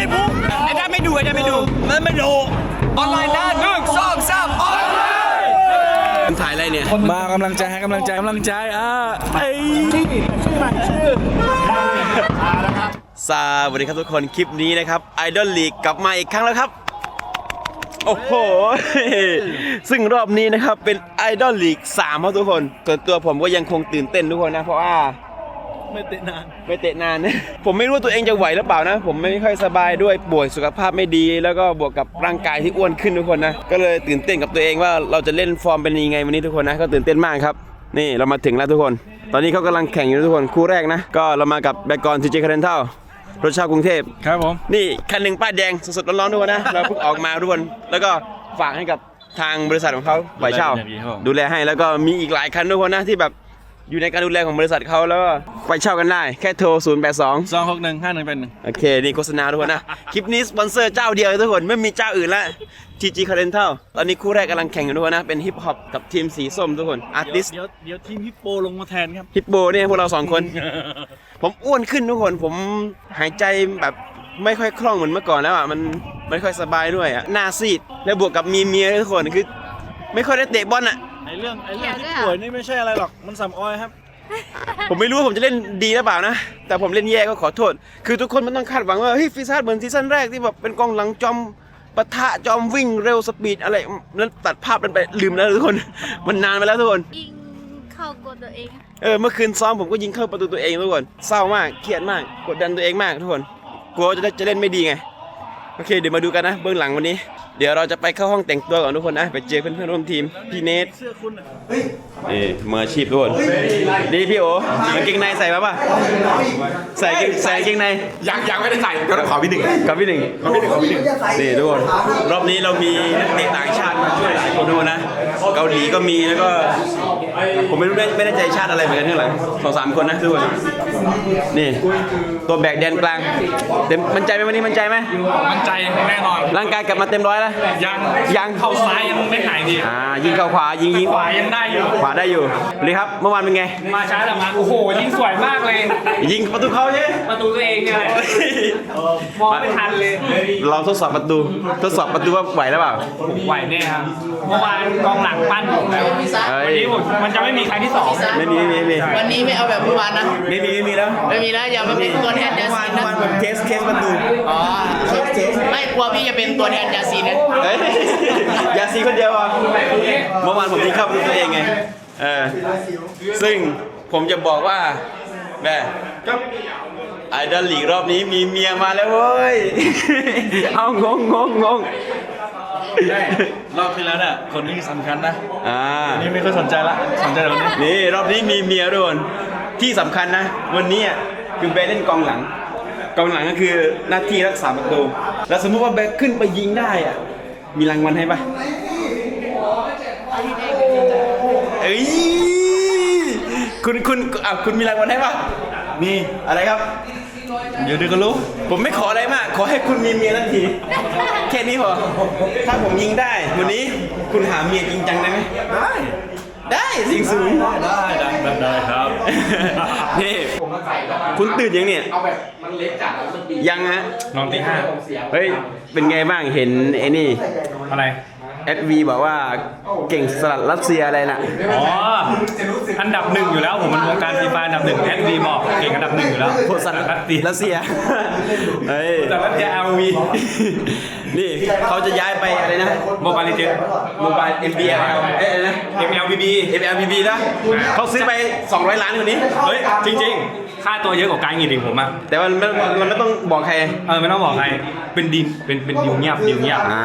ได้มุกไอ้ด้าไม่ดูไอ้ด้าไม่ดูมันไม่ดูออนไลน์นะหนึ่งสองสามออนไลน์ถ่ายอะไรเนี่ย มากำลังใจให้กำลังใจกำลังใจอะไอ้สวัสดีครับทุกคนคลิปนี้นะครับไอดอลลีกกลับมาอีกครั้งแล้วครับโอ้โห ซึ่งรอบนี้นะครับเป็นไอดอลลีก3ครับทุกคนส่วนตัวผมก็ยังคงตื่นเต้นทุกคนนะ เพราะว่า ไม่เตะนาน ไม่เตะนานนะ ผมไม่รู้ว่าตัวเองจะไหวหรือเปล่านะ ผมไม่ค่อยสบายด้วยป่วยสุขภาพไม่ดี แล้วก็บวกกับร่างกายที่อ้วนขึ้นทุกคนนะ ก็เลยตื่นเต้นกับตัวเองว่าเราจะเล่นฟอร์มเป็นยังไงวันนี้ทุกคนนะ ก็ตื่นเต้นมากครับ นี่เรามาถึงแล้วทุกคน ตอนนี้เขากำลังแข่งอยู่นะทุกคน คู่แรกนะ ก็เรามากับแบกกอนทีเจคาร์เรนเท่ารถเช่ากรุงเทพ ครับผม นี่คันหนึ่งป้ายแดงสดๆร้อนๆทุกคนนะ เราเพิ่งออกมาทุกคน แล้วก็ฝากให้กับทางบริษัทของเขาปล่อยเช่า ดูแลให้ แล้วก็มีอีกหลายคันทุกคนนะที่แบบ อยู่ในการดูแลของบริษัทเขาแล้วก็ไปเช่ากันได้แค่โทร 0 8 2 สองหกหนึ่งห้าหนึ่งเป็นหนึ่งโอเค นี่โฆษณาทุกคนนะ คลิปนี้สปอนเซอร์เจ้าเดียวเลยทุกคน ไม่มีเจ้าอื่นละ TG c a r e n t a l ตอนนี้คู่แรกกำลังแข่งอยู่ทุกคนนะ เป็นฮิปฮอปกับทีมสีส้มทุกคนอาร์ติสเดี๋ยวเดี๋ยวทีมฮิปโปลงมาแทนครับ ฮิปโปเนี่ยพวกเราสองคน ผมอ้วนขึ้นทุกคนผมหายใจแบบไม่ค่อยคล่องเหมือนเมื่อก่อนแล้วอะมันไม่ค่อยสบายด้วยอะหน้าซีดแล้วบวกกับมีเมียด้วยทุกคนคือ ไม่ค่อยได้เตะบอลอะไอเรื่องไอเรื่องที่ป่วยนี่ไม่ใช่อะไรหรอก มันสำออยครับ ผมไม่รู้ว่าผมจะเล่นดีหรือเปล่านะ แต่ผมเล่นแย่ก็ขอโทษ คือทุกคนมันต้องคาดหวังว่าเฮ้ยฟิซ่าเหมือนซีซั่นแรกที่แบบเป็นกองหลังจอมปะทะจอมวิ่งเร็วสปีดอะไรแล้วตัดภาพมันไปลืมแล้วทุกคน มันนานไปแล้วทุกคน ยิงเข้ากดตัวเอง เออเมื่อคืนซ้อมผมก็ยิงเข้าประตูตัวเองทุกคน เศร้ามาก เครียดมาก กดดันตัวเองมากทุกคน กลัวจะได้จะเล่นไม่ดีไง โอเคเดี๋ยวมาดูกันนะเบื้องหลังวันนี้ เดี๋ยวเราจะไปเข้าห้องแต่งตัวก่อนทุกคนนะ ไปเจอเพื่อนๆร่วมทีมพี่เนทเสื้อคุณอะนี่มืออาชีพทุกคนนี่พี่โอ๋กางเกงในใส่มาป่ะใส่กางเกงใส่กางเกงในยังยังไม่ได้ใส่ก็ต้องขอพี่หนึ่งกับพี่หนึ่งกับพี่หนึ่งกับพี่หนึ่งนี่ทุกคนรอบนี้เรามีนักเตะต่างชาติมาช่วยหลายคนทุกคนนะเกาหลีก็มีแล้วก็ ผมไม่รู้ได้ไม่ได้ใจชาติอะไรเหมือนกันเท่าไหร่สองสามคนนะทุกคนนี่ ตัวแบกแดนกลางเต็มมั่นใจไหมวันนี้มั่นใจไหมมั่นใจแน่นอน ร่างกายกลับมาเต็มร้อยแล้ว ยังยังเข้าซ้ายยังไม่หายดี อ่ายิงเข้าขวายิงยิงขวายังได้อยู่ ขวาได้อยู่เลยครับ เมื่อวานเป็นไง มาช้าแต่มาโอ้โหยิงสวยมากเลย ยิงประตูเขาใช่ไหมประตูตัวเองเนี่ยแหละมองไม่ทันเลย เราทดสอบประตู ทดสอบประตูว่าไหวหรือเปล่าไหวแน่ครับ เมื่อวานกองหลังปั้นผมแล้วเฮ้ยวันนี้ผมมันจะไม่มีใครที่สองไม่มีไม่มีไม่มีวันนี้ไม่เอาแบบเมื่อวานนะ ไม่มีไม่มีแล้ว ไม่มีนะอย่ามาเป็นตัวแทนยาเมื่อวาซีนนเมื่อนะวานผมเทสเคสประตูอ๋อไม่กลัวพี่จะเป็นตัวแทนยาซีนนะเฮ้ยอย่าซีคนเดียวอะเมื่อวานผมยิงเข้าประตูตัวเองไงเออซึ่งผมจะบอกว่าแม่ไอดอลลีกรอบนี้มีเมียมาแล้วเว้ย เอางงงงง งรอบที่แล้วเนี่ยคนนี้สำคัญนะอ่านี่ไม่ค่อยสนใจละสนใจแต่คนนี้นี่รอบนี้มีเมียด้วยคนที่สำคัญนะ วันนี้อะคือแบร์เล่นกองหลัง กองหลังก็คือหน้าที่รักษาประตูแล้วสมมุติว่าแบร์ขึ้นไปยิงได้อะมีรางวัลให้ปะเอ้ยคุณคุณอะคุณมีรางวัลให้ปะมีอะไรครับ เดี๋ยวเดี๋ยวก็รู้ ผมไม่ขออะไรมาก ขอให้คุณมีเมียทันที แค่นี้พอ ถ้าผมยิงได้ วันนี้คุณหาเมียจริงจังได้ไหมได้ ได้สิ่งสูง ได้ได้ได้ครับ นี่ คุณตื่นยังเนี่ยยังฮะ นอนตีห้าเฮ้ย เป็นไงบ้าง เห็นไอ้นี่ อะไรแอ ดวีบอกว่าเก่งสลัดรัสเซียอะไรน่ะ อ๋อ อันดับหนึ่งอยู่แล้ว ผมเป็นวงการฟีฟาอันดับหนึ่งแอดวีบอกเก่งอันดับหนึ่งอยู่แล้วโคตรสัตว์รัสเซียรัสเซียเฮ้ยแต่รัสเซียเอลวีนี่เขาจะย้ายไปอะไรนะโมบายลิเจนโมบาย MBL เอ๊ะอะไรนะ MLBB MLBB นะเขาซื้อไป 200 ล้านคนนี้ เฮ้ย จริง ๆ ค่าตัวเยอะกว่าการงินอีกผมอะแต่ว่ามันมันไม่ต้องบอกใคร เออไม่ต้องบอกใคร เป็นดินเป็นเป็นดิวเงียบดิวเงียบอ่า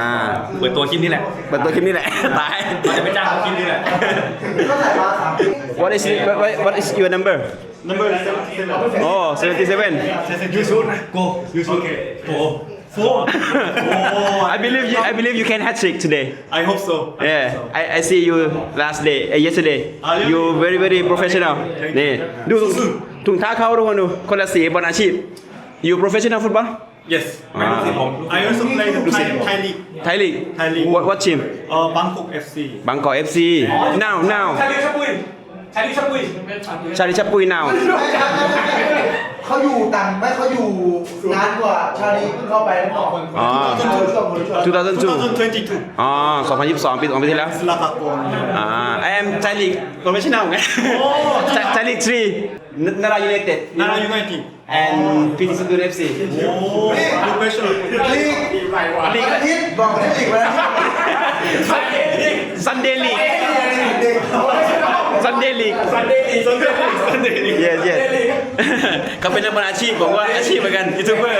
เปิดตัวคลิปนี่แหละเปิดตัวคลิปนี้แหละ ตาย เราจะไปจ้างเขาคลิปนี่แหละ What is it? What, what- what is your number? Number Oh 77ยูชูนะโกยู ชูโกโฟ I believe you I believe you can hat trick today I hope so Yeah I I see you last day uh, yesterday you very very professional นี่ดูถุงถุงเท้าเขาทุกคนดูคนละสีบอลอาชีพ you professional football yes ไม่รู้สิผม I also play the Thai Thai league ไทยลีก Thai league what what team เอ่อ Bangkok FC บางกอก FC now now ชาลิชับปุยนาวเขาอยู่ต่างไม่เขาอยู่นานกว่าชาลีเพิ่งเข้าไปแล้วบอกอ๋อช่วงช่วงช่วง2002อ๋อ2022ปี2ปีที่แล้วลาคาโกนอ่า I am Thai League professional ไง Thai League 3 Nara United Nara United and PT Sendun FC ลีกลีกอาทิตย์บอกให้ลีกไปแล้ว Sunday League เด็ก Sunday League Sunday League yes yes เขาเป็นนักบอลอาชีพผมว่าอาชีพเหมือนกันยูทูบเบอร์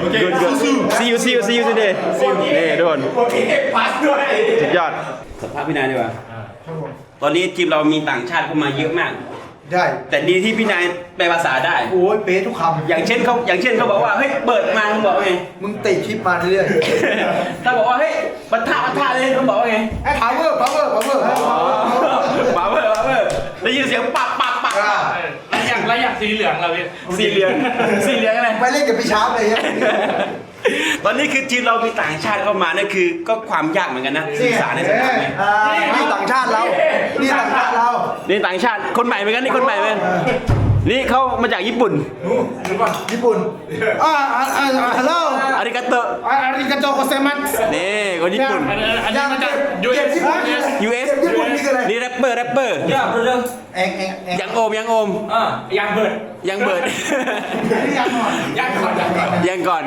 โอเค good good see you see you see you today see you นี่ทุกคนสุดยอด สัมภาษณ์พี่นายดีกว่า ตอนนี้ทีมเรามีต่างชาติเข้ามาเยอะมาก ได้แต่ดีที่พี่นายแปลภาษาได้ โอ้ยเป๊ะทุกคำอย่างเช่นเขาอย่างเช่นเขาบอกว่าเฮ้ยเปิดมาเขาบอกว่าไงมึงติดคลิปมาเรื่อยถ้าบอกว่าเฮ้ยปะทะปะทะเลยเขาบอกว่าไงๆ power power power มาเบอร์มาเบอร์ได้ยินเสียงปักปักปักอ่าแล้วอย่างแล้วอย่างสีเหลืองเราพี่สีเหลืองสีเหลืองอะไรไปเล่นกับพี่ชาร์ปเลยเนี่ย ตอนนี้คือทีมเรามีต่างชาติเข้ามาเนี่ยคือก็ความยากเหมือนกันนะสื่อสารในสนามไงอ่านี่ต่างชาติเรา นี่ต่างชาติเรา นี่ต่างชาติคนใหม่เหมือนกันนี่คนใหม่เหมือนกัน นี่เขามาจากญี่ปุ่น ญี่ปุ่นอ่าอ่าอ่าฮัลโหลอาริกาโตะอาริกาโตโกเซมัสนี่คนญี่ปุ่น อันนี้มาจากเก็บญี่ปุ่น US เก็บญี่ปุ่นนี่คืออะไรนี่แรปเปอร์แรปเปอร์เองเองเองยังโอมยังโอมอ่ายังเบิร์ดยังเบิร์ดนี่ยังหน่อยยังก่อนยังก่อนยังก่อน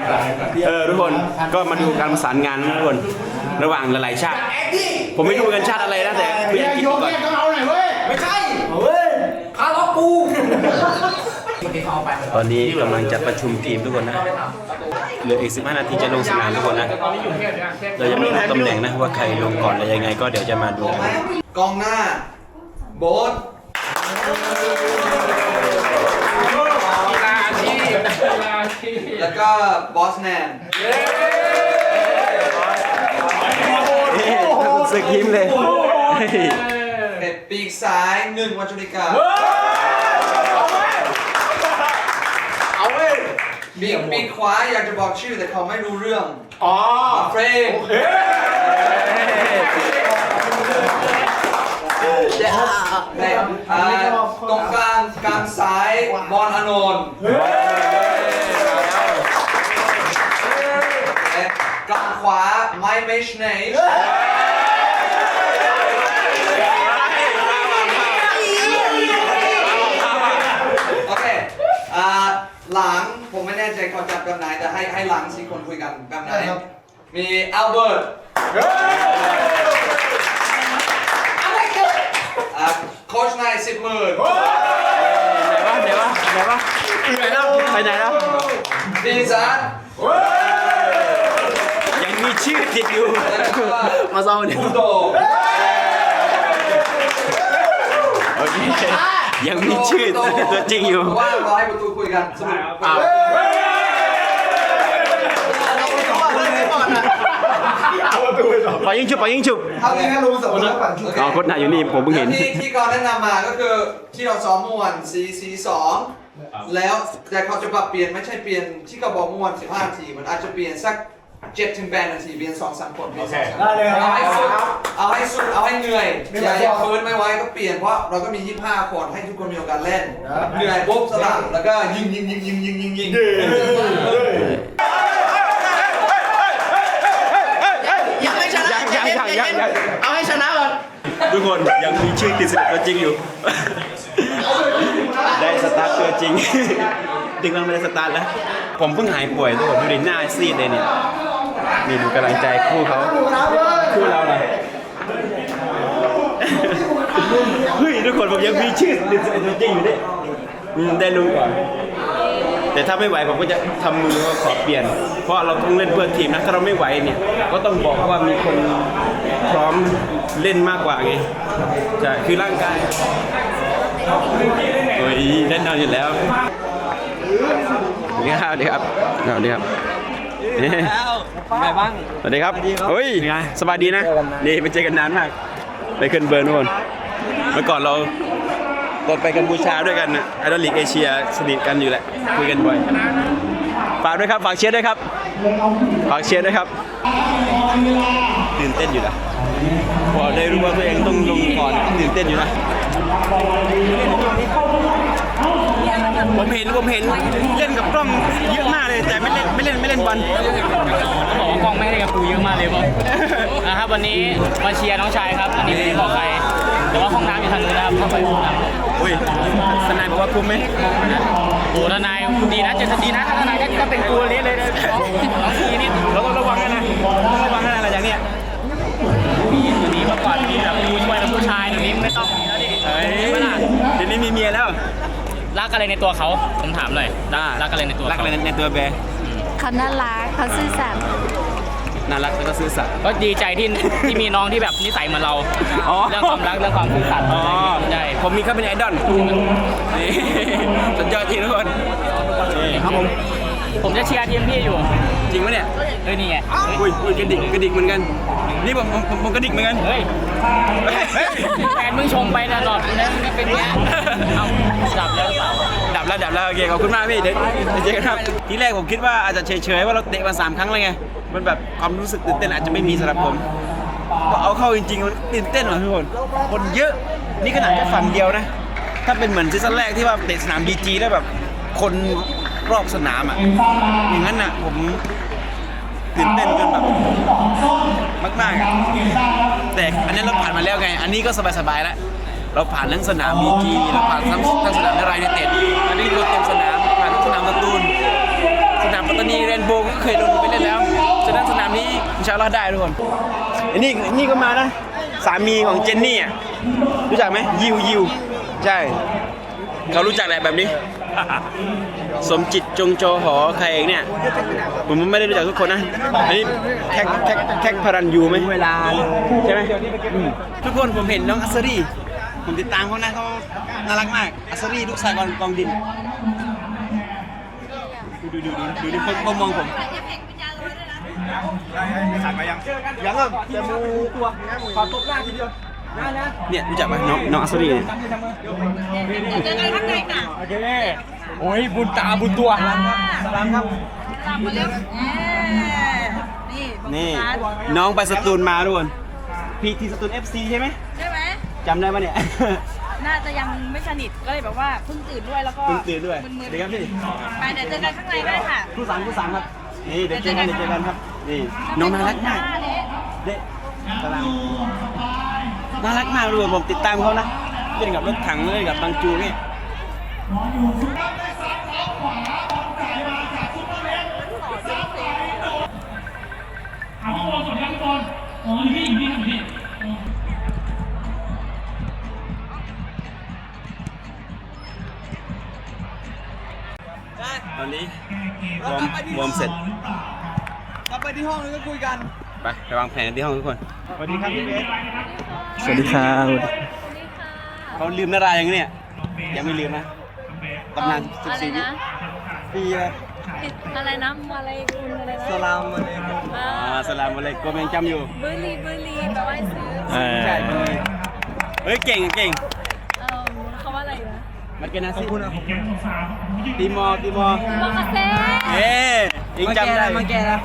เออทุกคนก็มาดูการประสานงานนะทุกคนระหว่างหลายๆชาติ ผมไม่รู้กันชาติอะไรนะแต่ไม่อยากคิดโยกก่อนเนี่ยต้องเอาหน่อยเว้ยไม่ใช่เว้ยคาร์ลอปู ตอนนี้กำลังจัดประชุมทีมทุกคนนะ เหลืออีก 15 นาทีจะลงสนามทุกคนนะ เรายังไม่รู้ตำแหน่งนะว่าใครลงก่อนอะไรยังไง ก็เดี๋ยวจะมาดูกันกองหน้า โบ๊ทกีฬาอาชีพกีฬาอาชีพแล้วก็บอสแนนนี่คุณสึกยิ้มเลยเฮ้ยเป็ดปีกซ้ายหนึ่งวัชริกาเอาเว้ ยปีกปีกขวาอยากจะบอกชื่อแต่เขาไม่รู้เรื่องอ๋อเฟรมในอ่าตรงกลางกลางซ้ายบอลอานนท์และกลางขวาไมเมชเนชโอเคอ่าหลังผมไม่แน่ใจเขาจับแบบไหนแต่ให้ให้หลังสี่คนคุยกันแบบไหนมีอัลเบิร์ตอ่าโค้ชนายสิบหมื่นไหนวะไหนวะไหนวะไปไหนแล้วดีซันยังมีชื่อติดอยู่แล้วก็มาเศร้าเนี่ยบูโดโอเค ยังมีชื่อตัวจริงอยู่เพราะว่าเราให้ประตูคุยกันสรุปอ้าวปล่อยยิงฉุบปล่อยยิงฉุบเอางี้นะลงสมแล้วปั่นชุดอ๋อโคตรหนาอยู่นี่ผมเพิ่งเห็น ที่ที่เขาแนะนำมาก็คือที่เราซ้อมเมื่อวัน4 4 2แล้วแต่เขาจะปรับเปลี่ยนไม่ใช่เปลี่ยนที่เขาบอกเมื่อวัน15นาทีมันอาจจะเปลี่ยนสัก 7ถึง8นาทีเปลี่ยน2 3คนเปลี่ยนสองสามคนได้เลยครับเอาให้สุดเอาให้สุดเอาให้เหนื่อยอย่าอย่าฟื้นไม่ไหวก็เปลี่ยนเพราะเราก็มี25คนให้ทุกคนมีโอกาสเล่น เหนื่อยปุ๊บสลับแล้วก็ยิงยิงยิงยิงยิงยิงยิงยังไม่ชนะยังยังยังยังยัง เอาให้ชนะก่อนทุกคนยังมีชื่อติดสนิทตัวจริงอยู่ ได้สตาร์ทตัวจริงดึงมันไม่ได้สตาร์ทแล้ว ผมเพิ่งหายป่วยทุกคนดูดิหน้าซีดเลยเนี่ย นี่ดูกำลังใจคู่เขาคู่เราน่ะเฮ้ยทุกคนผมยังมีชื่อติดสนิทตัวจริงอยู่ดิอืมได้รู้ก่อน แต่ถ้าไม่ไหวผมก็จะทำมือขอเปลี่ยน เพราะเราต้องเล่นเพื่อทีมนะ ถ้าเราไม่ไหวเนี่ย ก็ต้องบอกว่ามีคนพร้อมเล่นมากกว่าไงใช่คือร่างกายโอ้ยแน่นอนอยู่แล้วสวัสดีครับสวัสดีครับสวัสดีครับ ไงบ้าง สวัสดีครับเฮ้ยสบายดีนะ นี่ไปเจอกันนานมาก ไปขึ้นเบิร์นทุกคนเมื่อก่อนเราตอนไปกัมพูชาด้วยกันนะไอดอลลีกเอเชียสนิทกันอยู่แหละ คุยกันบ่อย ฝากด้วยครับ ฝากเชียร์ด้วยครับ ฝากเชียร์ด้วยครับ ตื่นเต้นอยู่นะพอได้รู้ว่าตัวเองต้องลงก่อนตื่นเต้นอยู่นะ ผมเห็นผมเห็นเล่นกับกล้องเยอะมากเลย แต่ไม่เล่นไม่เล่นไม่เล่นบอลเขาบอกว่ากล้องไม่ให้กับกูเยอะมากเลยบอลนะครับวันนี้มาเชียร์น้องชายครับ อันนี้ไม่ได้บอกใครแต่ว่าห้องน้ำอยู่ทางนู้นนะครับเข้าไปห้องน้ำอุ้ยสนายบอกว่าคุ้มไหมโอ้ทนายดีนะเจอดีนะถ้าทนายก็จะเป็นกูเลี้ยเลยนะน้องน้องทีนี่เราต้องระวังด้วยนะต้องระวังด้วยนะอะไรอย่างเนี้ยมีอยู่นี้เมื่อก่อนมีแบบกูช่วยแล้วผู้ชายเดี๋ยวนี้ไม่ต้องมีแล้วดิเฮ้ยใช่ไหมล่ะเดี๋ยวนี้มีเมียแล้ว รักอะไรในตัวเขาผมถามหน่อยรักรักอะไรในตัวรักเขาอะไรในตัวแบร์เขาน่ารักเขาซื่อสัตย์น่ารักแล้วก็ซื่อสัตย์ ก็ดีใจที่ที่มีน้องที่แบบนิสัยเหมือนเราอ๋อ เรื่องความรักเรื่องความซื่อสัตย์อ๋อใช่ผมมีเขาเป็นไอดอลนี่สุดยอดจริงทุกคนนี่ครับผมผมจะเชียร์ทีมพี่อยู่ จริงปะเนี่ย เฮ้ยนี่ไงอุ้ยอุ้ยกระดิกกระดิกเหมือนกัน นี่ผมผมผมผมกระดิกเหมือนกัน เฮ้ยเฮ้ย แฟนมึงชมไปตลอดนะมึงก็เป็นเนี้ยเอาจับแล้วหรือเปล่าดับแล้วดับแล้วโอเคขอบคุณมากพี่เดี๋ยวเดี๋ยวเจอกันครับทีแรกผมคิดว่าอาจจะเฉยๆว่าเราเตะมาสามครั้งเลยไงมันแบบความรู้สึกตื่นเต้นอาจจะไม่มีสำหรับผมพอเอาเข้าจริงๆมันตื่นเต้นว่ะทุกคนคนเยอะนี่ขนาดแค่ฝั่งเดียวนะ ถ้าเป็นเหมือนซีซั่นแรกที่ว่าเตะสนามบีจีแล้วแบบคนรอบสนามอะอย่างนั้นน่ะผม ตื่นเต้นจนแบบมากๆอะแต่อันนี้เราผ่านมาแล้วไง อันนี้ก็สบายๆแล้วเราผ่านทั้งสนามบีจีเราผ่านทั้งทั้งสนามนารายณ์ยูไนเต็ดอันนี้เราเต็มสนามผ่านทั้งสนามสตูลสนามปัตตานีเรนโบว์ก็เคยลงไปเล่นแล้วฉะนั้นสนามนี้อินชาอัลลอฮ์ได้ทุกคนอันนี้นี่ก็มานะสามีของเจนนี่อะรู้จักไหมยิวยิวใช่ เขารู้จักแหละแบบนี้ สมจิตจงโจหอใครเองเนี่ย ผมไม่ได้รู้จักทุกคนนะ อันนี้แท็กแท็กแท็กพารันยูไหมเวลาใช่ไหมทุกคนผมเห็นน้องอัสซารีผมติดตามเขานะเขาน่ารักมาก อัสซารีลูกชายกองกองดิน ดูดูดูดูดูดูเขาเขามองผมยังอะจะมูตัวขอตบหน้าทีเดียว เนี่ยรู้จักไหมน้องน้องอัสซารีเนี่ยเจอกันข้างในค่ะโอเคโอ้ยบุญตาบุญตัวสลามครับสลามมาเร็วนี่บอกนี่นน้องไปสตูลมาทุกคนพีทีสตูลเอฟซีใช่ไหมใช่ไหมจำได้ปะเนี่ยน่าจะยังไม่สนิทก็เลยแบบว่าเพิ่งตื่นด้วยแล้วก็เพิ่งตื่นด้วยมึนๆเดี๋ยวครับพี่ไปเดี๋ยวเจอกันข้างในได้ค่ะผู้สามผู้สามครับนี่เดี๋ยวเจอกันเดี๋ยวเจอกันครับนี่น้องน่ารักมากเด็กกำลัง น่ารักมากเลยผมติดตามเขานะเล่นกับรถถังเล่นกับตังจูนี่ตอนนี้วอร์มวอร์มเสร็จกลับไปที่ห้องแล้วก็คุยกัน ไปไปวางแผนกันที่ห้องทุกคนสวัสดีครับพี่เบสสวัสดีครับเขาลืมนารายังเนี่ยยังไม่ลืมนะตำนานสิบอะไรสี่วินะปีละอะไรนะมาอะไรคุณอะไรนะสลามมาเลยอ่าอ่าสลามอะไรก็ยังจำอยู่บุรีบุรีแปลว่าซื้อใช่มันมีเฮ้ยเก่งเก่งเอ่อเขาว่าอะไรนะมันเป็นอาซีตีมอร์ตีมอร์โมคาเซ่เอ๊ะยังจำได้มาแกแล้ว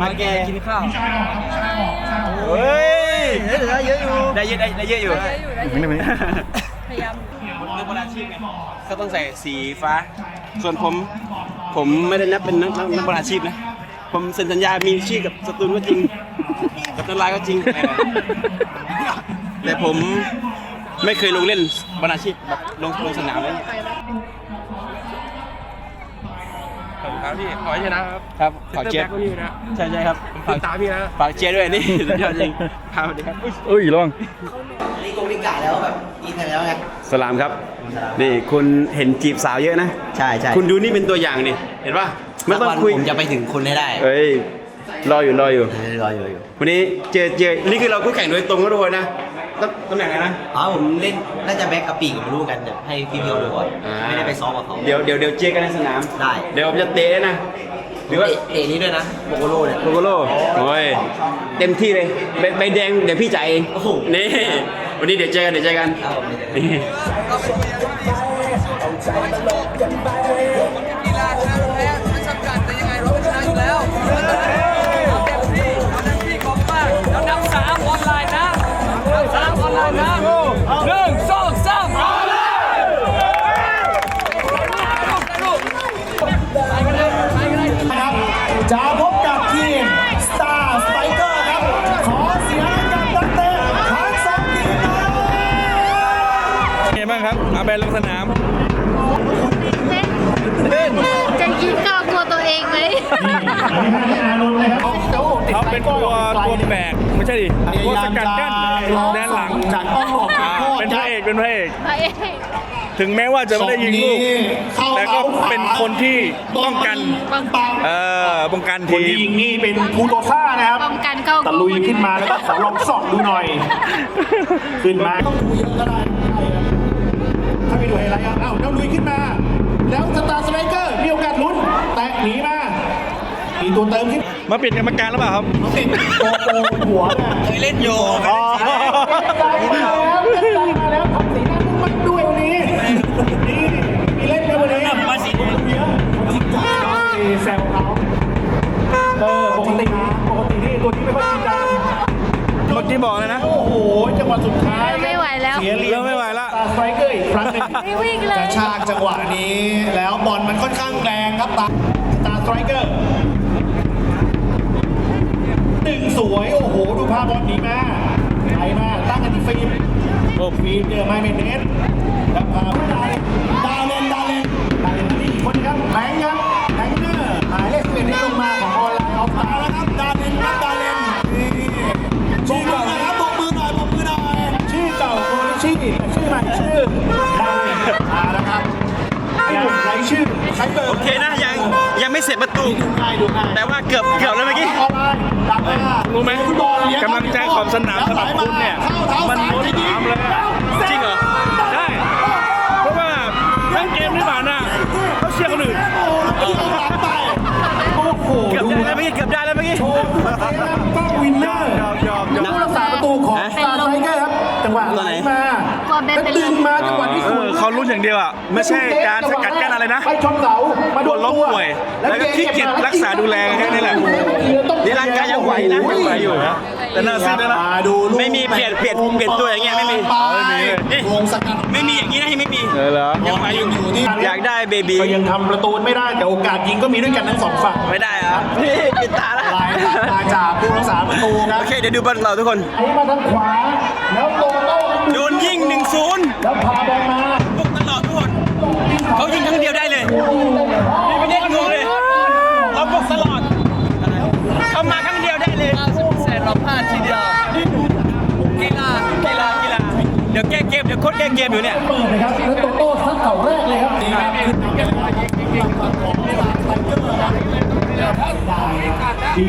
มาแกกินข้าวอะไรอะเฮ้ยเหลือเยอะอยู่ ได้เยอะได้ได้เยอะอยู่เยอะอยู่ได้อยู่ พยายามนักบอลอาชีพไงเขาต้องใส่สีฟ้า ส่วนผมผมไม่ได้นับเป็นนักนักนักบอลอาชีพนะ ผมเซ็นสัญญามีชื่อกับสตูลก็จริง กับนักลายก็จริง แต่ผมไม่เคยลงเล่นบอลอาชีพแบบลงลงสนามเลย ครับพี่ขอให้ชนะครับครับฝากเชียร์พี่นะใช่ใช่ครับฝากตาพี่นะฝากเชียร์ด้วยนี่สุดยอดจริงครับสวัสดีครับอุ้ยลองนี่กงลิกาแล้วแบบอินแล้วไงสลามครับ นี่คุณเห็นจีบสาวเยอะนะใช่ใช่คุณดูนี่เป็นตัวอย่างนี่เห็นป่ะไม่ต้องคุยผมจะไปถึงคุณให้ได้เอ้ยรออยู่รออยู่รออยู่อยู่วันนี้เจอเจอนี่คือเราคู่แข่งโดยตรงก็ทุกคนนะ ตำตำแหน่งไหนนะ อ๋อผมเล่นน่าจะแบ็กกับปีกกับรู้กันเดี๋ยวให้พี่เพียวดูก่อนไม่ได้ไปซ้อมกับเขา เดี๋ยวเดี๋ยวเดี๋ยวเจอกันในสนาม ได้ เดี๋ยวผมจะเตะนะ หรือว่าเตะเตะนี้ด้วยนะโบโกโลเนี่ยโลโกโลโอ้ยเต็มที่เลยใบใบแดงเดี๋ยวพี่จ่ายเองโอ้โห นี่วันนี้เดี๋ยวเจอกันเดี๋ยวเจอกันครับผม นี่กี เอาไปลงสนามจะยิงเข้าตัวตัวเองไหมเขาเป็นตัวตัวแบกไม่ใช่ดิตัวสกัดกั้นแดนหลังจากอ้อมออกอ่าเป็นพระเอกเป็นพระเอกพระเอกถึงแม้ว่าจะไม่ได้ยิงลูก แต่ก็เป็นคนที่ป้องกันป้องกันเออป้องกันคนทีที่มยิงนี่เป็นคูโตซ่านะครับป้องกันเข้าตะลุยขึ้นมาแล้วก็ขอลองส่องดูหน่อย ขึ้นมาต้องดูเยอะก็ได้ถ้าไปดูไฮไลท์ครับอ้าวแล้วลุยขึ้นมา แล้วสตาร์สไตรเกอร์มีโอกาสลุ้น แตะหนีมามีตัวเติมขึ้นมาเปลี่ยนกรรมการหรือเปล่าครับเขาติดโกโก้หัวน่ะเคยเล่นโยอ๋อมาแล้วเล่นได้มาแล้วทำสีหน้ามุ่งมั่นด้วยวันนี้นี่มีเล่นกันวันนี้มาสีเยอะแซวเขาเออปกติปกตินี่ตัวนี้ไม่ค่อยจริงจังเมื่อกี้บอกเลยนะ โอ้โหจังหวะสุดท้ายไม่ไหวแล้วเสียเหลี่ยเริ่มไม่ไหวละตาสไตรเกอร์อีกครั้งหนึ่งไม่วิ่งเลยกระชากจังหวะนี้แล้วบอลมันค่อนข้างแรงครับตาตาสไตรเกอร์หนึ่งสวย โอ้โห ดูภาพบอลดีมากไหลมาตั้งกันที่ฟิล์มโอ้ฟิล์มเจอไมเมนเนสแล้วพาผู้ใดดาวเลนดาวเลนดาวเลนนี่อีกคนครับแบงค์ครับแบงค์เนอร์หมายเลขสิบเอ็ดที่ลงมาของออนไลน์ออฟตาแล้วครับดาวเลนครับดาวเล ยังไรชื่อใครเปิดโอเคนะยังยังไม่เสร็จประตูดูง่ายดูง่ายแต่ว่าเกือบเกือบแล้วเมื่อกี้ออนไลน์ดับหน้ารู้ไหมฟุตบอลเยกำลังใจขอบสนามสำหรับคุณเนี่ยมันล้นหลามเลยอะจริงเหรอใช่เพราะว่าทั้งเกมที่ผ่านน่ะเขาเชียร์คนอื่น เอสวอยเขาลุ้นอย่างเดียวอะไม่ใช่การสกัดกั้นอะไรนะไปชนเสามาโดนล้มตัวป่วย แล้วก็ขี้เกียจรักษาดูแลแค่นี้แหละนี่ร่างกายยังไหวนะยังไหวอยู่นะแต่น่าซีดด้วยนะมาดูลูกไม่มีเปลี่ยนเปลี่ยนเปลี่ยนตัวอย่างเงี้ยไม่มีไม่มีวงสกัดไม่มีอย่างนี้นะยังไม่มีเออเหรอยังไหวอยู่อยากได้เบบีก็ยังทำประตูไม่ได้แต่โอกาสยิงก็มีด้วยกันทั้งสองฝั่งไม่ได้เหรอพี่ปิดตาแล้วลายมาจากผู้รักษาประตูครับโอเคเดี๋ยวดูบอลเราทุกคนไอ้มาทางขวาแล้วโตโต้โดนยิง1นศูนย์แล้วพาบอลมา เขายิงครั้งเดียวได้เลยนี่ไม่ได้งงเลยเราบุกตลอดเขามาครั้งเดียวได้เลยแสนเราพลาดทีเดียวกีฬากีฬากีฬาเดี๋ยวแก้เกมเดี๋ยวโค้ชแก้เกมอยู่เนี่ยเปิดเลยครับแล้วโตโต้ซัดเข่าแรกเลยครับนี่ครับขึ้นนำกันเลยของเวลาไทเกอร์ครับดี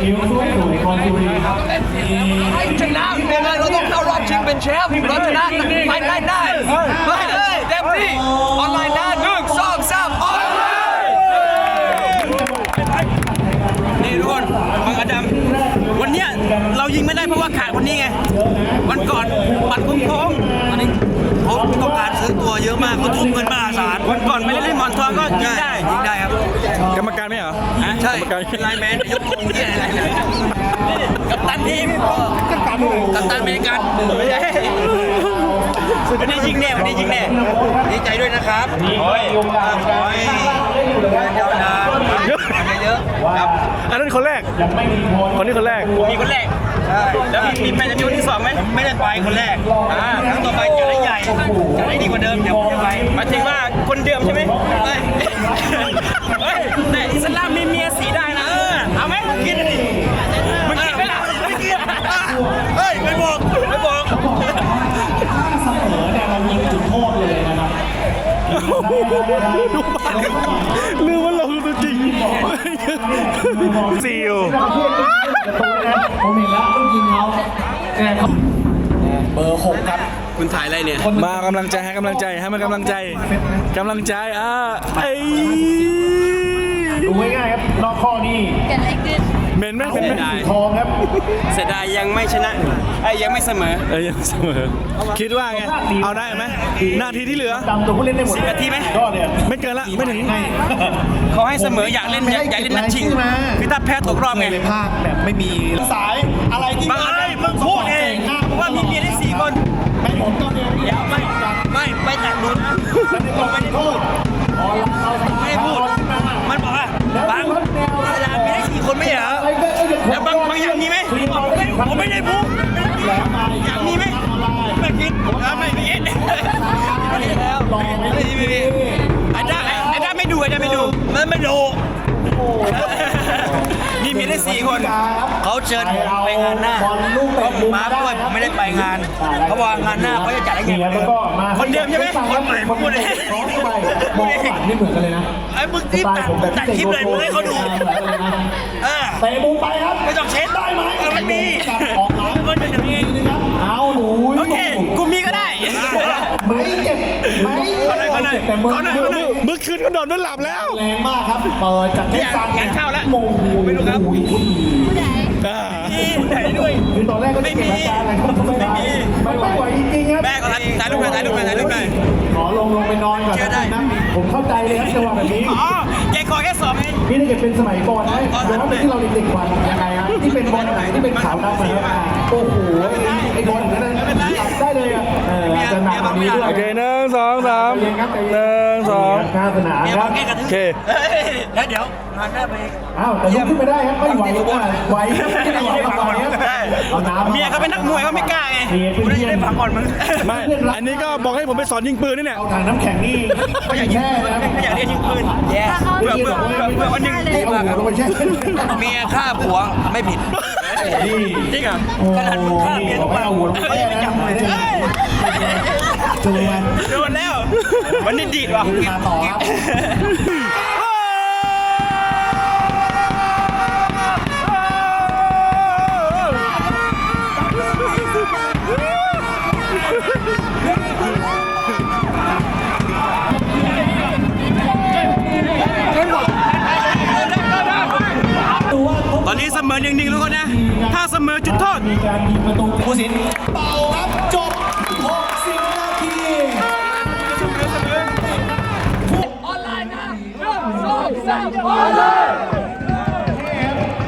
เอวสวยสวยคอนซูรีครับนี่ชนะยังไงเราต้องเข้ารอบชิงเป็นแชมป์เราชนะไปได้ได้ไปเลย เต็มที่ออนไลน์นะหนึ่งสองสามออนไลน์นี่ทุกคนบางอดัมวันเนี้ยเรายิงไม่ได้เพราะว่าขาดคนนี้ไง วันก่อนปัดคุ้มโค้งอันนี้เขาต้องการซื้อตัวเยอะมากเขาทุ่มเงินมหาศาลวันก่อนไม่ได้เล่นหมอนทองก็ยิงได้ยิงได้ครับกรรมการไม่เหรอฮะใช่กรรมการไลน์แมนยกธงที่อะไรเนี่ย กับตันทีมกับตันกับตันอเมริกันไม่ใช่วันนี้ยิงแน่วันนี้ยิงแน่ดีใจด้วยนะครับโอ้ยขอให้ยาวนานเยอะๆครับอันนั้นคนแรกคนนี้คนแรกมีคนแรกใช่แล้วมีมีแฟนจะมีคนที่สองไหมไม่ได้ไปคนแรกอ่าครั้งต่อไปจะได้ใหญ่จะได้ดีกว่าเดิมเดี๋ยวผมจะไปหมายถึงว่าคนเดิมใช่ไหมเฮ้ยเฮ้ยแต่อิสลามมีเมียสีได้นะเออเอาไหมมึงกินดิมึงกิน ไหมล่ะไม่กินเฮ้ยไม่บอกไม่บอกลืมว่าเราคือตัวจริงซีลผมเห็นแล้วต้องยิงเขาแกเขาเบอร์หกครับคุณถ่ายอะไรเนี่ย มากำลังใจให้กำลังใจให้มันกำลังใจกำลังใจอ่าไอ้ดูง่ายๆครับนอกข้อนี่เกิดอะไรขึ้น เหม็นไหมเหม็นไหมได้ทองครับเสียดายยังไม่ชนะไอ้ยยังไม่เสมอเอ้ยยังเสมอ คิดว่าไง เอาได้ไหมหน้าทีที่เหลือจำตัวผู้เล่นได้หมดสิบนาทีไหมก็เนี่ยไม่เกินละไม่ถึงเขาให้เสมออยากเล่นอยากอยากเล่นนัดชิงคือถ้าแพ้ตกรอบไงเลยภาคแบบไม่มีสายอะไรที่บางอะไรมึงพูดเองว่ามีเมียได้สี่คนไม่ผมก็เนี่ยอย่าไม่ไม่ไม่ตัดดุนผมไม่ได้พูด ไม่พูด มันบอกว่าบางสนามมีได้สี่คนไม่เหรอแล้วบางบางอย่างมีไหมผมไม่ผมไม่ได้พูดอย่างมีไหมไม่คิดแล้วไม่คิดไม่คิดแล้วไม่คิดไม่คิดไอ้ด้าไอ้ด้าไม่ดูไอ้ด้าไม่ดูมันไม่ดู สี่คน เขาเชิญผมไปงานหน้าเพราะผมมาด้วยผมไม่ได้ไปงาน เขาบอกว่างานหน้าเขาจะจัดให้ใหญ่กว่าเดิมคนเดิมใช่ไหมคนใหม่ผมพูดเองร้องเข้าไปมองฝันไม่เหมือนกันเลยนะไอ้มึงที่ตัดตัดคลิปเลยมึงให้เขาดูเออเตะมุมไปครับไม่ต้องเช็ดได้ไหมเออมันมีออกหลังมันเป็นอย่างนี้ นะครับเอาหนู โอเคกูมีก็ได้ ไม่เจ็บไม่เจ็ บแต่มือเมื่อคืนก็นอนไม่หลับแล้วแรงมากครับเปิดจากเทปซันงานเข้าแล้วโมงไม่รู้ครับไหนด้วยคือตอนแรกก็จะเก็บอาการอะไรก็ไม่ได้ไม่ไม่ไหวจริงๆครับแม่ก็ถ่ายถ่ายรูปหน่อยถ่ายรูปหน่อยถ่ายรูปหน่อยขอลงลงไปนอนก่อนนะผมเข้าใจเลยครับจังหวะแบบนี้อ๋อแกขอแค่สองเองนี่ถ้าเกิดเป็นสมัยก่อนนะย้อนไปที่เราเด็กๆวันยังไงฮะที่เป็นบอลไหนที่เป็นขาวดำนะครับโอ้โห ได้เลยอะเออจะหนักแบบนี้ด้วยโอเคหนึ่งสองสามใจเย็นครับใจหเย็นึ่งสองข้างสนามครับโอเค แล้วเดี๋ยวงานหน้าไป อ้าวแต่ลุกขึ้นมาได้ครับไม่ไหวไหวไม่ไหวครับไหวครับเอาน้ำเมียเขาเป็นนักมวยเขาไม่กล้าไงเมียกูเป็นได้เพื่อนได้ฟังก่อนมึง ไม่ อันนี้ก็บอกให้ผมไปสอนยิงปืนนี่เนี่ย เอาถังน้ำแข็งนี่ไม่อยากแช่นะครับไม่อยากเรียนยิงปืนแย่เพื่อเพื่อเพื่อเพื่อวันหนึ่งที่เอาหัวลงไปแช่ เมียฆ่าผัวไม่ผิด นี่จริงเหรอโอ้ขนาดมึงฆ่าเมียบอกว่าเอาหัวลงไปแช่นะจวนโดนแล้ว วันนี้ดีดว่ะมาต่อครับ มอจุดโทษมีการยิงประตูผู้สินเป่าครับจบ 60 นาที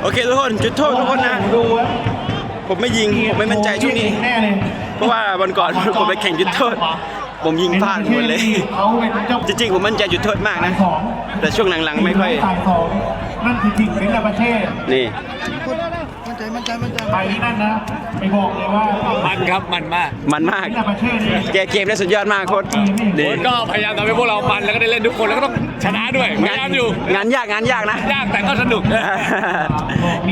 โอเคทุกคนจุดโทษทุกคนนะดูครับผมไม่ยิงผมไม่มั่นใจช่วงนี้แน่เลยเพราะว่าวันก่อนผมไปแข่งจุดโทษ ผมยิงพลาดหมดเลยเขาเป็นเจ้าจริงๆ ผมมั่นใจจุดโทษมากนะของแต่ช่วงหลังๆ ไม่ค่อยฝ่ายสองนั่นคือทิ้งเป็นประเทศนี่ ไปที่นั่นนะไปบอกเลยว่ามันครับมันมากมันมากเป็นประเทศนี่แกเกมได้สุดยอดมากโค้ชดีก็พยายามทำให้พวกเรามันแล้วก็ได้เล่นทุกคนแล้วก็ต้องชนะด้วยพยายามอยู่งานยากงานยากนะ ยากแต่ก็สนุก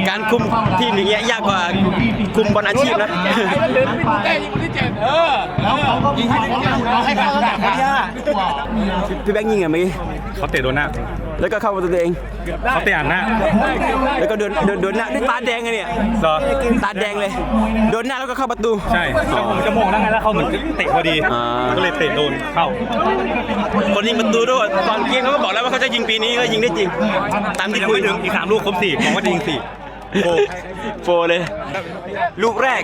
การคุมทีมอย่างเงี้ยยากกว่าคุมบอลอาชีพนะแล้วเขาก็ยิงให้เราให้เขาแบบนี้พี่แบงค์ยิงอะเมื่อกี้เขาเตะโดนหน้า แล้วก็เข้าประตูตัวเอง เขาเตะอ่านหน้าแล้วก็โดนโดนโดนหน้าด้วยตาแดงเลยเนี่ยเหรอตาแดงเลยโดนหน้าแล้วก็เข้าประตู ใช่แล้วผมจะมองได้ไงแล้วเขาเหมือนเตะพอดีอ่า ก็เลยเตะโดนเข้า คนยิงประตูด้วยตอนเกมเขาก็บอกแล้วว่าเขาจะยิงปีนี้ก็ยิงได้จริง ตามที่ยังคุยไม่ถึงอีกสามลูกครบสี่ผมว่าจะยิงสี่ โฟเลย ลูกแรก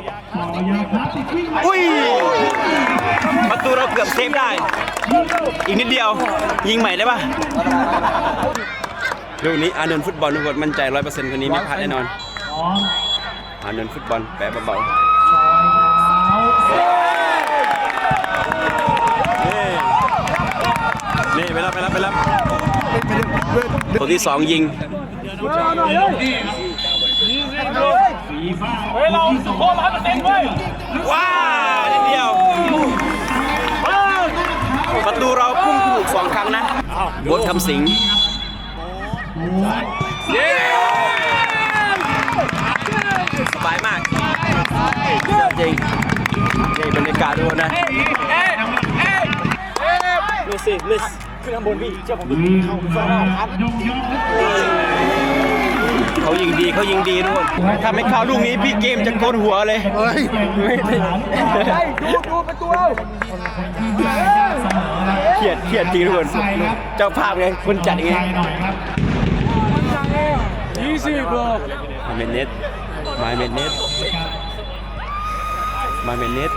อุ้ย ประตูเราเกือบเซฟได้ อีกนิดเดียว ยิงใหม่ได้ปะลูกนี้อานนท์ฟุตบอลทุกคนมั่นใจร้อยเปอร์เซ็นต์คนนี้ไม่พลาดแน่นอน อานนท์ฟุตบอลแปะเบาๆนี่ไปแล้วไปแล้วไปแล้วตัวที่สองยิง ว้าวนิดเดียว ประตูเราพุ่งถูกสองครั้งนะบดคำสิงสบายมากจริงนี่บรรยากาศดูนะมิสซี่มิสขึ้นข้างบนพี่เจ้าผมเขา ยิงดีเขายิงดีทุกคนถ้าไม่เข้าลูกนี้พี่เกมจะโกนหัวเลยเครียดเครียดจริงทุกคนเจ้าภาพไงคนจัดไงใจหน่อยครับมาเมนเนตมาเมนเนตมาเมนเนต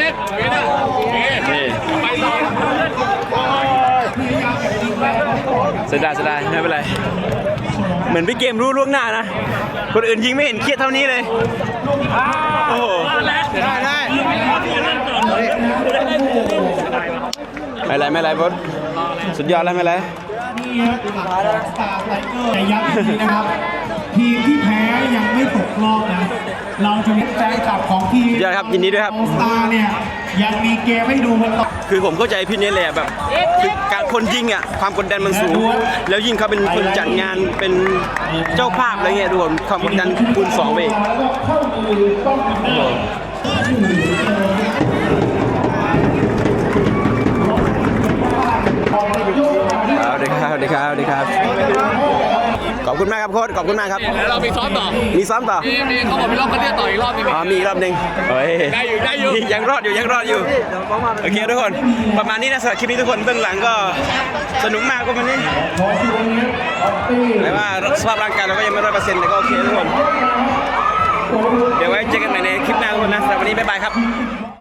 นี่เสียดายเสียดายไม่เป็นไร เหมือนพี่เกมรู้ล่วงหน้านะ คนอื่นยิงไม่เห็นเครียดเท่านี้เลย โอ้โห ได้ได้ไม่ไรไม่ไรบอสสุดยอดแล้วไม่ไรนี่ครับสตาร์ไทเกอร์ย้ำอีกทีนะครับ ทีมที่แพ้ยังไม่ตกรอบนะ เราจะมีแจ็คคลับของทีมเดี๋ยวครับยินดีด้วยครับ สตาร์เนี่ยยังมีเกมให้ดูกันต่อ คือผมเข้าใจพี่เนทเลยอะแบบคือการคนยิงอะความกดดันมันสูง แล้วยิ่งเขาเป็นคนจัดงานเป็นเจ้าภาพอะไรเงี้ยทุกคนความกดดันคูณสองไปอีกแล้วก็เข้ามือต้องอินเนอร์เอาเด็กครับเด็กครับเด็กครับข อบคุณมากครับโค้ชขอบคุณมากครับแล้วเรามีซ้อมต่อ มีซ้อมต่อ มีมีเขาบอกมีรอบคัดเลือกต่ออีกรอบนึงอ๋อมีอีกรอบหนึ่งเฮ้ยได้อยู่ได้อยู่ยังรอดอยู่ยังรอดอยู่โอเคทุกคน ประมาณนี้นะสำหรับคลิปนี้ทุกคนเบื้องหลังก็สนุกมากก็วันนี้แต่ว่าสภาพร่างกายเราก็ยังไม่ร้อยเปอร์เซ็นต์แต่ก็โอเคทุกคนเดี๋ยวไว้เจอกันใหม่ในคลิปหน้าทุกคนนะสำหรับวันนี้บ๊ายบายครับ